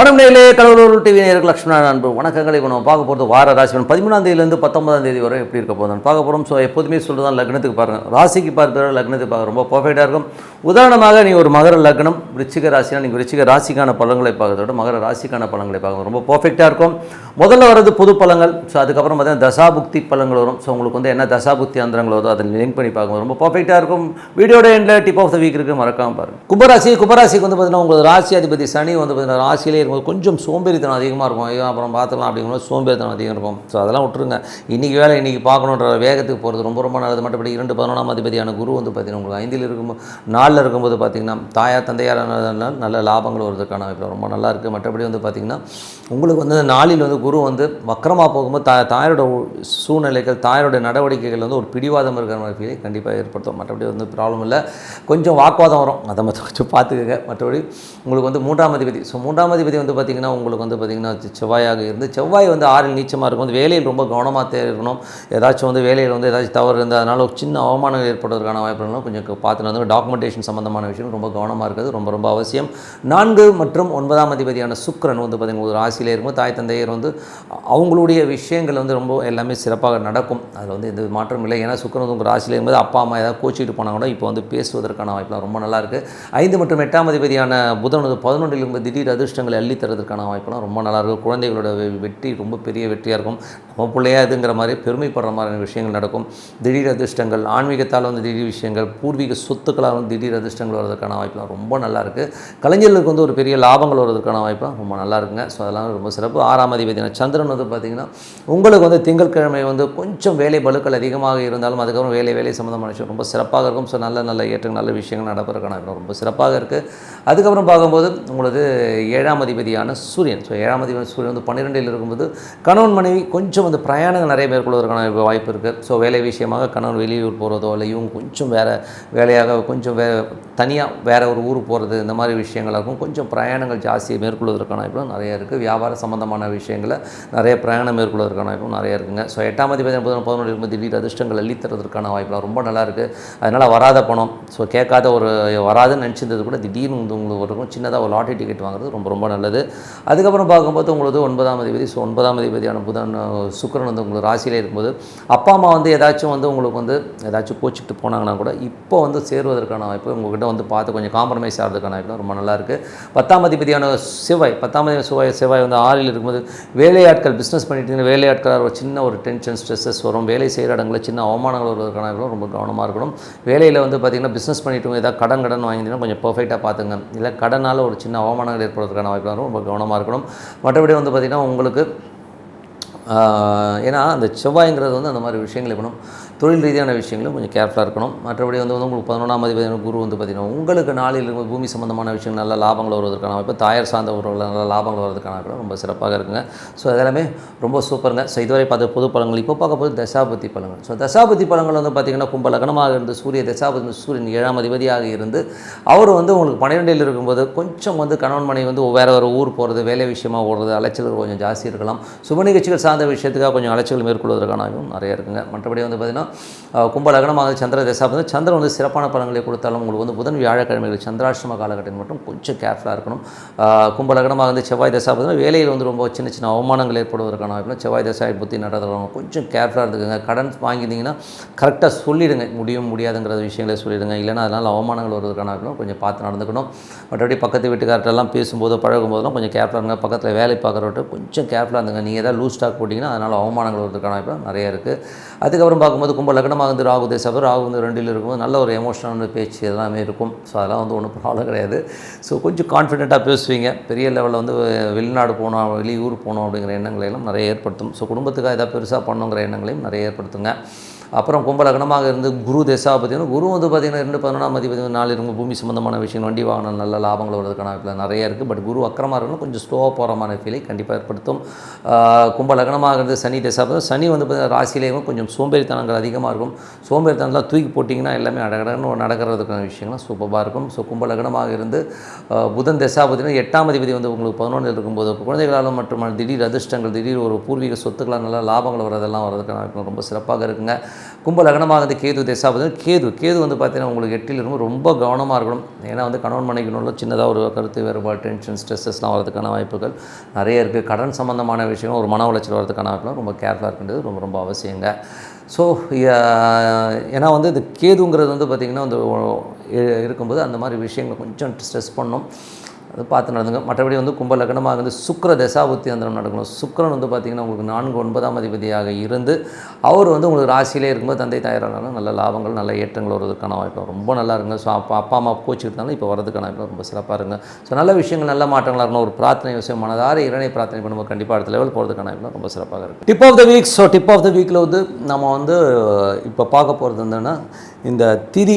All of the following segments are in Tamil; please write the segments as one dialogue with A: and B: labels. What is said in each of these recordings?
A: வணக்கம் நேர்களே கடவுளூர் டிவி நேருக்கு லட்சுமணன் அன்பு வணக்கங்களை நம்ம பார்க்க போகிறது வார ராசி பலன். பதிமூணாம் தேதியிலேருந்து பத்தொன்பதாம் தேதி வரை எப்படி இருக்க போதும் பார்க்க போகிறோம் ஸோ எப்போதுமே சொல்லுதான் லக்னத்துக்கு பாருங்கள் ராசிக்கு பார்க்குற லக்னத்துக்கு பார்க்க ரொம்ப பர்ஃபெக்டாக இருக்கும். உதாரணமாக நீங்கள் ஒரு மகர லக்னம் ரிச்சிக ராசினா நீங்கள் ரிச்சிக ராசிக்கான பலன்களை பார்க்கறதோட விட மகர ராசிக்கான பலன்களை பார்க்கணும் ரொம்ப பர்ஃபெக்டாக இருக்கும். முதல்ல வர்றது புது பழங்கள் ஸோ அதுக்கப்புறம் பார்த்தீங்கன்னா தசாபுக்தி பழங்கள் வரும். ஸோ உங்களுக்கு வந்து என்ன தசாபுக்தி அந்தரங்கள் வருதோ அதை லிங்க் பண்ணி பார்க்கணும் ரொம்ப பர்ஃபெக்டாக இருக்கும். வீடியோட எண்டில் டிப் ஆஃப் த வீக் இருக்குது மறக்காம பாருங்கள் கும்பராசி கும்பராசிக்கு வந்து பார்த்தீங்கன்னா உங்களுக்கு ராசி அதிபதி சனி வந்து பார்த்தீங்கன்னா ராசியிலே இருக்கும்போது கொஞ்சம் சோம்பேறித்தனம் அதிகமாக இருக்கும். ஐயோ அப்புறம் பார்த்துக்கலாம் அப்படிங்கும்போது சோம்பேறித்தனம் அதிகம் இருக்கும். ஸோ அதெல்லாம் விட்டுருங்க. இன்றைக்கி வேலை இன்றைக்கி பார்க்கணுன்ற வேகத்துக்கு போகிறது ரொம்ப ரொம்ப நல்லது. மற்றபடி இரண்டு பதினொன்றாம் அதிபதியான குரு வந்து பார்த்தீங்கன்னா உங்களுக்கு ஐந்தில் இருக்கும்போது நாலில் இருக்கும்போது பார்த்தீங்கன்னா தாயார் தந்தையார் நல்ல லாபங்கள் வருவதற்கான வாய்ப்பு ரொம்ப நல்லா இருக்குது மற்றபடி வந்து பார்த்திங்கன்னா உங்களுக்கு வந்து நாளில் வந்து குரு வந்து வக்கரமாக போகும்போது தா தாயோட சூழ்நிலைகள் தாயாரோட நடவடிக்கைகள் வந்து ஒரு பிடிவாதம் இருக்கிற மாதிரி கண்டிப்பாக ஏற்படுத்தும். மற்றபடி வந்து ப்ராப்ளம் இல்லை. கொஞ்சம் வாக்குவாதம் வரும். அதை மட்டும் கொஞ்சம் பார்த்துக்கங்க. மற்றபடி உங்களுக்கு வந்து மூன்றாம் அதிபதி. ஸோ மூன்றாம் அதிபதி வந்து பார்த்திங்கன்னா உங்களுக்கு வந்து பார்த்திங்கன்னா செவ்வாயாக இருந்து செவ்வாய் வந்து ஆறில் நீச்சமாக இருக்கும். வந்து வேலையில் ரொம்ப கவனமாக தேர்க்கணும் ஏதாச்சும் வந்து வேலையில் வந்து ஏதாச்சும் தவறு இருந்து அதனால் ஒரு சின்ன அவமானம் ஏற்படுவதற்கான வாய்ப்புகளும் கொஞ்சம் பார்த்து வந்து டாக்குமெண்டேஷன் சம்மந்தமான விஷயம் ரொம்ப கவனமாக இருக்கிறது ரொம்ப ரொம்ப அவசியம். நான்கு மற்றும் ஒன்பதாம் அதிபதியான சுக்ரன் வந்து பார்த்திங்கன்னா ஒரு ராசியிலே இருக்கும். தாய் தந்தையர் வந்து அவங்களுடைய விஷயங்கள் வந்து ரொம்ப எல்லாமே சிறப்பாக நடக்கும். அதில் வந்து எந்த மாற்றம் இல்லை. ஏன்னா சுக்கிரன் உங்கள் ராசியில் இருக்கும்போது அப்பா அம்மா ஏதாவது கோச்சிட்டு போனால் கூட இப்போ வந்து பேசுவதற்கான வாய்ப்புலாம் ரொம்ப நல்லாயிருக்கு ஐந்து மற்றும் எட்டாம் அதிபதியான புதன் வந்து பதினொன்றில் இருக்கும் திடீர் அதிர்ஷ்டங்களை அள்ளி தரதுக்கான வாய்ப்பெல்லாம் ரொம்ப நல்லாயிருக்கும் குழந்தைகளோட வெற்றி ரொம்ப பெரிய வெற்றியாக இருக்கும். நம்ம பிள்ளையா இதுங்கிற மாதிரி பெருமைப்படுற மாதிரியான விஷயங்கள் நடக்கும். திடீர் அதிர்ஷ்டங்கள் ஆன்மீகத்தால் வந்து திடீர் விஷயங்கள் பூர்வீக சொத்துக்களாக வந்து திடீர் அதிர்ஷ்டங்கள் வர்றதுக்கான வாய்ப்பெல்லாம் ரொம்ப நல்லாயிருக்கு கலைஞர்களுக்கு வந்து ஒரு பெரிய லாபங்கள் வர்றதுக்கான வாய்ப்புலாம் ரொம்ப நல்லா இருக்குங்க. ஸோ அதெல்லாம் ரொம்ப சிறப்பு. ஆறாம் அதிபதியான சந்திரன் வந்து பார்த்திங்கன்னா உங்களுக்கு வந்து திங்கட்கிழமை வந்து கொஞ்சம் வேலை பலுக்கள் அதிகமாக இருந்தாலும் அதுக்கப்புறம் வேலை வேலை சம்மந்தமான விஷயம் ரொம்ப சிறப்பாக இருக்கும். ஸோ நல்ல நல்ல ஏற்ற நல்ல விஷயங்கள் நடப்பதற்கான ரொம்ப சிறப்பாக இருக்குது அதுக்கப்புறம் பார்க்கும்போது உங்களுக்கு ஏழாம் அதிபதியான சூரியன். ஸோ ஏழாம் அதிபதி சூரியன் வந்து பன்னிரெண்டில் இருக்கும்போது கணவன் மனைவி கொஞ்சம் வந்து பிரயாணங்கள் நிறைய மேற்கொள்வதற்கான வாய்ப்பு இருக்குது ஸோ வேலை விஷயமாக கணவன் வெளியூர் போகிறதோ இல்லை இவங்க கொஞ்சம் வேறு வேலையாக கொஞ்சம் வே தனியாக வேறு ஒரு ஊர் போகிறது இந்த மாதிரி விஷயங்களாகவும் கொஞ்சம் பிரயாணங்கள் ஜாஸ்தியை மேற்கொள்வதற்கான வாய்ப்பும் நிறைய இருக்குது வியாபார சம்பந்தமான விஷயங்களை நிறைய பிரயாணம் மேற்கொள்வதற்கான வாய்ப்பும் நிறைய இருக்குங்க. ஸோ எட்டாம் அதிபதி பதினொன்று பதினொன்று இருக்கும்போது திடீர் அதிர்ஷ்டங்கள் அள்ளித்தரதுக்கான வாய்ப்புலாம் ரொம்ப நல்லா இருக்குது அதனால் வராத பணம். ஸோ கேட்காத ஒரு வராதுன்னு நினச்சிருந்தது கூட திடீர்னு வந்து உங்களுக்கு இருக்கும் சின்னதாக ஒரு லாட்டரி டிக்கெட் வாங்குறது ரொம்ப ரொம்ப நல்லது அதுக்கப்புறம் பார்க்கும்போது உங்களுக்கு ஒன்பதாம் அதிபதி ஸோ ஒன்பதாம் அதிபதியான புதன் சுக்கரன் சுக்கிரன் வந்து உங்களுக்கு ராசியில் இருக்கும்போது அப்பா அம்மா வந்து ஏதாச்சும் வந்து உங்களுக்கு வந்து ஏதாச்சும் கோச்சிக்கிட்டு போனாங்கன்னா கூட இப்போ வந்து சேருவதற்கான வாய்ப்பு உங்கள்கிட்ட வந்து பார்த்து கொஞ்சம் காம்ப்ரமைஸ் ஆகிறதுக்கான வாய்ப்பு ரொம்ப நல்லா இருக்குது பத்தாம் அதிபதியான செவ்வாய் பத்தாம் அதிபதி செவ்வாய் செவ்வாய் வந்து ஆறில் இருக்கும்போது வேலையாட்கள் பிஸ்னஸ் பண்ணிட்டு வேலையாட்களாக ஒரு சின்ன ஒரு டென்ஷன் ஸ்ட்ரெஸ்ஸஸ் வரும். வேலை செய்கிற இடங்களில் சின்ன அவமானங்கள் வருவதற்கான வாய்ப்பு ரொம்ப கவனமாக இருக்கணும். வேலையில் வந்து பார்த்திங்கன்னா பிஸ்னஸ் பண்ணிட்டு ஏதாவது கடன் கடன் வாங்கிட்டீங்கன்னா கொஞ்சம் பர்ஃபெக்டாக பார்த்துங்க இல்லை கடனால் ஒரு சின்ன அவமானங்கள் ஏற்படுவதற்கான வாய்ப்பு ரொம்ப கவனமாக இருக்கணும். மற்றபடி வந்து பார்த்திங்கன்னா உங்களுக்கு ஏன்னா அந்த செவ்வாய்ங்கிறது வந்து அந்த மாதிரி விஷயங்களை பண்ணணும் தொழில் ரீதியான விஷயங்களும் கொஞ்சம் கேர்ஃபுல்லாக இருக்கணும். மற்றபடி வந்து வந்து உங்களுக்கு பதினொன்றாம் அதிபதியான குரு வந்து பார்த்திங்கன்னா உங்களுக்கு நாளில் இருக்கும் பூமி சம்மந்தமான விஷயங்கள் நல்ல லாபங்கள் வருவதற்கான வாய்ப்பு தாயார் சார்ந்த உறவுகள் நல்ல லாபங்கள் வருவதற்கான கூட ரொம்ப சிறப்பாக இருக்குங்க. ஸோ அதெல்லாமே ரொம்ப சூப்பருங்க. ஸோ இதுவரை பார்த்த பொது பழங்கள் இப்போ பார்க்க போது தசாபதி பழங்கள் ஸோ தசாபதி பழங்கள் வந்து பார்த்திங்கன்னா கும்ப லக்னமாக இருந்து சூரிய தசாபதி சூரியன் ஏழாம் அதிபதியாக இருந்து அவர் வந்து உங்களுக்கு பன்னிரெண்டில் இருக்கும்போது கொஞ்சம் வந்து கணவன் மனைவி வந்து வேறு ஒரு ஊர் போகிறது வேலை விஷயமா ஓடுறது அலைச்சல்கள் கொஞ்சம் ஜாஸ்தி இருக்கலாம். சுப நிகழ்ச்சிகள் சார்ந்த விஷயத்துக்காக கொஞ்சம் அலைச்சல் மேற்கொள்வதற்கான நிறைய இருக்குங்க. மற்றபடி வந்து பார்த்திங்கன்னா கும்ப லக்னமாக சந்திர தசாபதி. சந்திரன் வந்து சிறப்பான பலன்களை கொடுத்தாலும் உங்களுக்கு வந்து புதன் வியாழக்கிழமைகள் சந்திராஷ்டம காலகட்டம் மட்டும் கொஞ்சம் கேர்ஃபுல்லாக இருக்கணும். அஹ், கும்ப லக்னமாக வந்து செவ்வாய் தசா வேலையில் வந்து ரொம்ப சின்ன சின்ன அவமானங்கள் ஏற்படுவதற்கான வாய்ப்பு செவ்வாய் தசாய் புத்தி நடத்துகிறவங்க கொஞ்சம் கேர்ஃபுல்லாக இருந்துக்குங்க. கடன் வாங்கியிருந்தீங்கன்னா கரெக்டாக சொல்லிடுங்க. முடியும் முடியாதுங்கிற விஷயங்களை சொல்லிடுங்க. இல்லைன்னா அதனால் அவமானங்கள் வருவதற்கான வாய்ப்பு கொஞ்சம் பார்த்து நடந்துக்கணும். மற்றபடி பக்கத்து வீட்டுக்கார்ட்டெல்லாம் பேசும்போது பழகும்போதெல்லாம் கொஞ்சம் கேர்ஃபுல்லாக இருங்க. பக்கத்தில் வேலை பார்க்குறவர்கிட்ட கொஞ்சம் கேர்ஃபுல்லாக இருந்துங்க நீங்கள் ஏதாவது லூஸ் ஸ்டாக் போட்டிங்கன்னா அதனால் அவமானங்கள் வருவதற்கான வாய்ப்பு நிறைய இருக்குது அதுக்கப்புறம் பார்க்கும்போது இருக்கும்போது லக்னமாக வந்து ராகு தேசம் ராகு வந்து ரெண்டில் இருக்கும்போது நல்ல ஒரு எமோஷனல் பேச்சு எல்லாமே இருக்கும். ஸோ அதெல்லாம் வந்து ஒன்றும் ப்ராப்ளம் கிடையாது. ஸோ கொஞ்சம் கான்ஃபிடென்ட்டாக பேசுவீங்க. பெரிய லெவலில் வந்து வெளிநாடு போகணும் வெளியூர் போகணும் அப்படிங்கிற எண்ணங்களை எல்லாம் நிறைய ஏற்படுத்தும். ஸோ குடும்பத்துக்காக எதாவது பெருசாக பண்ணணுங்கிற எண்ணங்களையும் நிறைய ஏற்படுத்துங்க. அப்புறம் கும்பலக்னமாக இருந்து குரு தசாபதினு குரு வந்து பார்த்திங்கன்னா ரெண்டு பதினொன்றாம் அதிபதி நாலு இருக்கும் பூமி சம்மந்தமான விஷயம் வண்டி வாகனம் நல்ல லாபங்கள் வருவதற்கான வாய்ப்புகள் நிறைய இருக்குது பட் குரு அக்கிரமாக இருக்கணும் கொஞ்சம் ஸ்லோவாக போகிற மாதிரி ஃபீலை கண்டிப்பாக ஏற்படுத்தும். ஆஹ் இருந்து சனி தசாபதி சனி வந்து பார்த்திங்கன்னா ராசியிலேயும் கொஞ்சம் சோம்பேறித்தனங்கள் அதிகமாக இருக்கும். சோம்பேறித்தனம்லாம் தூக்கி போட்டிங்கன்னா எல்லாமே அடகடன்னு நடக்கிறதுக்கான விஷயங்கள்லாம் சூப்பராக இருக்கும். ஸோ கும்பலக்னமாக இருந்து புதன் தசா பார்த்திங்கன்னா எட்டாம் அதிபதி வந்து உங்களுக்கு பதினொன்றில் இருக்கும்போது குழந்தைகளாலும் மற்றும் திடீர் அதிர்ஷ்டங்கள் திடீர் ஒரு பூர்வீக சொத்துக்களால் நல்லா லாபங்கள் வரதெல்லாம் வரதுக்கான ரொம்ப சிறப்பாக இருக்குங்க. கும்ப லக்னமாக வந்து கேது திசா கேது கேது வந்து பார்த்தீங்கன்னா உங்களுக்கு எட்டில் இருக்கும் ரொம்ப கவனமாக இருக்கணும். ஏன்னா வந்து கணவன் மனைவினுள்ள சின்னதாக ஒரு கருத்து வேறுபாடு டென்ஷன் ஸ்ட்ரெஸ்ஸஸ்லாம் வரதுக்கான வாய்ப்புகள் நிறைய இருக்குது கடன் சம்மந்தமான விஷயம் ஒரு மன உளைச்சல் வரதுக்கான வாய்ப்புலாம் ரொம்ப கேர்ஃபுல்லாக இருக்கின்றது ரொம்ப ரொம்ப அவசியங்க. ஸோ ஏன்னா வந்து இந்த கேதுங்கிறது வந்து பார்த்திங்கன்னா வந்து இருக்கும்போது அந்த மாதிரி விஷயங்களை கொஞ்சம் ஸ்ட்ரெஸ் பண்ணும் அது பார்த்து நடந்துங்க. மற்றபடி வந்து கும்ப லக்னமாக வந்து சுக்கர தசாபுத்தியந்திரம் நடக்கணும். சுக்கிரன் வந்து பார்த்திங்கன்னா உங்களுக்கு நான்கு ஒன்பதாம் அதிபதியாக இருந்து அவர் வந்து உங்களுக்கு ராசியிலே இருக்கும்போது தந்தை தாயாராலும் நல்ல லாபங்கள் நல்ல ஏற்றங்கள் வருவதற்கான வாய்ப்பு. ரொம்ப நல்லா இருங்க. ஸோ அப்பா அப்பா அம்மா கோச்சிக்கிட்டாலும் இப்போ வரதுக்கான வாய்ப்பு ரொம்ப சிறப்பாக இருங்க. ஸோ நல்ல விஷயங்கள் நல்ல மாற்றங்களாக இருக்கணும். ஒரு பிரார்த்தனை விஷயம் மனதார இறைனை பிரார்த்தனை பண்ணும்போது கண்டிப்பாக அடுத்த லெவல் போகிறதுக்கான வாய்ப்பு ரொம்ப சிறப்பாக இருக்கும் tip of the week so tip of the வீக்கில் வந்து நம்ம வந்து இப்போ பார்க்க போகிறது என்னன்னா இந்த திதி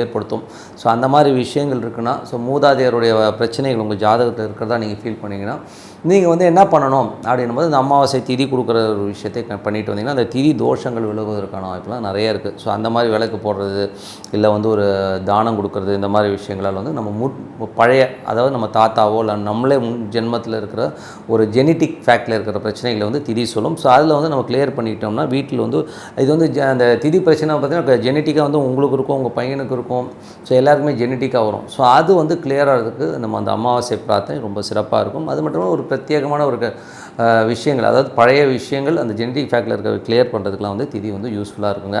A: ஏற்படுத்தும். ஸோ அந்த மாதிரி விஷயங்கள் இருக்குன்னா ஸோ மூதாதையருடைய பிரச்சனைகள் உங்கள் ஜாதகத்தில் இருக்கிறதா நீங்கள் ஃபீல் பண்ணீங்கன்னா நீங்கள் வந்து என்ன பண்ணணும் அப்படின்னும் போது இந்த அமாவாசை திதி கொடுக்குற ஒரு விஷயத்தை பண்ணிட்டு வந்தீங்கன்னா அந்த திதி தோஷங்கள் விலகுவதற்கான வாய்ப்புலாம் நிறைய இருக்குது ஸோ அந்த மாதிரி விளக்கு போடுறது இல்லை வந்து ஒரு தானம் கொடுக்கறது இந்த மாதிரி விஷயங்களால் வந்து நம்ம மு பழைய அதாவது நம்ம தாத்தாவோ இல்லை நம்மளே முன் ஜென்மத்தில் இருக்கிற ஒரு ஜெனட்டிக் ஃபேக்டில் இருக்கிற பிரச்சனைகளை வந்து திதி சொல்லும். ஸோ அதில் வந்து நம்ம கிளியர் பண்ணிக்கிட்டோம்னா வீட்டில் வந்து இது வந்து அந்த திதி பிரச்சனை பார்த்தீங்கன்னா ஜெனட்டிக்காக வந்து உங்களுக்கு இருக்கும் உங்கள் பையனுக்கு இருக்கும். ஸோ எல்லாருக்குமே ஜெனட்டிக்காக வரும். ஸோ அது வந்து கிளியராகிறதுக்கு நம்ம அந்த அமாவாசை பிரார்த்தனை ரொம்ப சிறப்பாக இருக்கும். அது மட்டும் இல்லாமல் ஒரு பிரத்யேகமான ஒரு விஷயங்கள் அதாவது பழைய விஷயங்கள் அந்த ஜெனட்டிக் ஃபேக்டில் இருக்க கிளியர் பண்ணுறதுக்குலாம் வந்து திதி வந்து யூஸ்ஃபுல்லாக இருக்குங்க.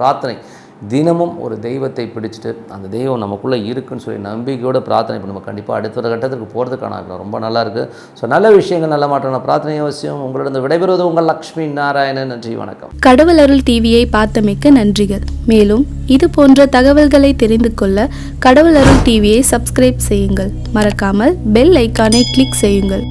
A: பிரார்த்தனை. தினமும் ஒரு தெய்வத்தை பிடிச்சிட்டு அந்த தெய்வம் நமக்குள்ளே இருக்குன்னு சொல்லி நம்பிக்கையோட பிரார்த்தனை இப்போ நம்ம கண்டிப்பாக அடுத்த கட்டத்துக்கு போகிறதுக்கான ரொம்ப நல்லா இருக்குது ஸோ நல்ல விஷயங்கள் நல்ல மாற்றான பிரார்த்தனை அவசியம். உங்களிடம் விடைபெறுவது உங்கள் லக்ஷ்மி நாராயணன். நன்றி வணக்கம்.
B: கடவுள் அருள் டிவியை பார்த்தமைக்க நன்றிகள். மேலும் இது போன்ற தகவல்களை தெரிந்து கொள்ள கடவுள் அருள் டிவியை சப்ஸ்கிரைப் செய்யுங்கள். மறக்காமல் பெல் ஐக்கானை கிளிக் செய்யுங்கள்.